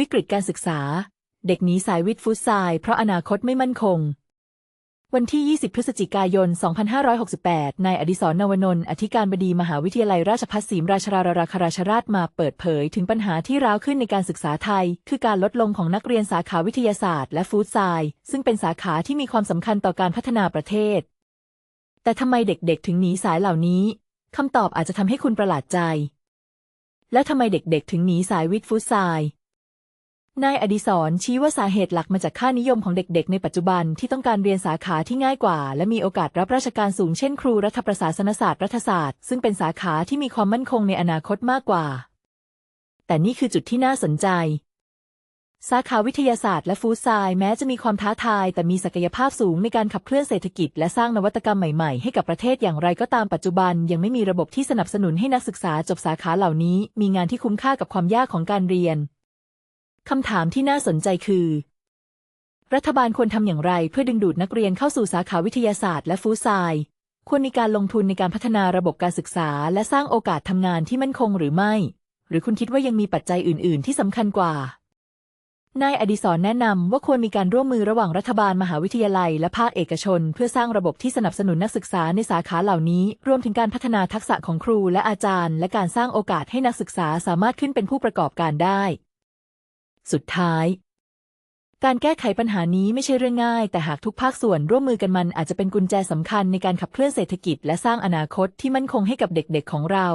วิกฤตการศึกษา เด็กหนีสายวิทย์ฟุตไซล์เพราะอนาคตไม่มั่นคง วันที่ 20 พฤศจิกายน 2568 นายอดิศรนวนนท์อธิการบดีมหาวิทยาลัยราชภัฏศรีราชราราคราชราชมาเปิดเผยถึงปัญหาที่ร้าวขึ้นในการศึกษาไทย คือการลดลงของนักเรียนสาขาวิทยาศาสตร์และฟู้ดไซน์ซึ่งเป็นสาขาที่มีความสำคัญต่อการพัฒนาประเทศ แต่ทำไมเด็กๆ ถึงหนีสายเหล่านี้คำตอบอาจจะทำให้คุณประหลาดใจ แล้วทำไมเด็กๆ ถึงหนีสายวิทย์ฟุตไซน์ นายอดิศรชี้ว่าสาเหตุหลักมาจากค่านิยมของเด็กๆ ในปัจจุบันที่ต้องการเรียนสาขาที่ง่ายกว่า และมีโอกาสรับราชการสูงเช่นครูรัฐประศาสนศาสตร์รัฐศาสตร์ ซึ่งเป็นสาขาที่มีความมั่นคงในอนาคตมากกว่า แต่นี่คือจุดที่น่าสนใจ สาขาวิทยาศาสตร์และฟู้ดไซแม้จะมีความท้าทาย แต่มีศักยภาพสูงในการขับเคลื่อนเศรษฐกิจ และสร้างนวัตกรรมใหม่ๆ ให้กับประเทศอย่างไรก็ตามปัจจุบัน ยังไม่มีระบบที่สนับสนุนให้นักศึกษาจบสาขาเหล่านี้ มีงานที่คุ้มค่ากับความยากของการเรียน คำถามที่น่าสนใจคือ รัฐบาลควรทำอย่างไรเพื่อดึงดูดนักเรียนเข้าสู่สาขาวิทยาศาสตร์และฟู้ดไซน์ควรมีการลงทุนในการพัฒนาระบบการศึกษา และสร้างโอกาสทำงานที่มั่นคงหรือไม่ หรือคุณคิดว่ายังมีปัจจัยอื่น ๆ ที่สำคัญกว่า นายอดิศรแนะนำว่าควรมีการร่วมมือระหว่างรัฐบาลมหาวิทยาลัย และภาคเอกชน เพื่อสร้างระบบที่สนับสนุนนักศึกษาในสาขาเหล่านี้ รวมถึงการพัฒนาทักษะของครูและอาจารย์ และการสร้างโอกาสให้นักศึกษาสามารถขึ้นเป็นผู้ประกอบการได้ สุดท้าย การแก้ไขปัญหานี้ไม่ใช่เรื่องง่าย แต่หากทุกภาคส่วนร่วมมือกันมันอาจจะเป็นกุญแจสำคัญในการขับเคลื่อนเศรษฐกิจและสร้างอนาคตที่มั่นคงให้กับเด็กๆของเรา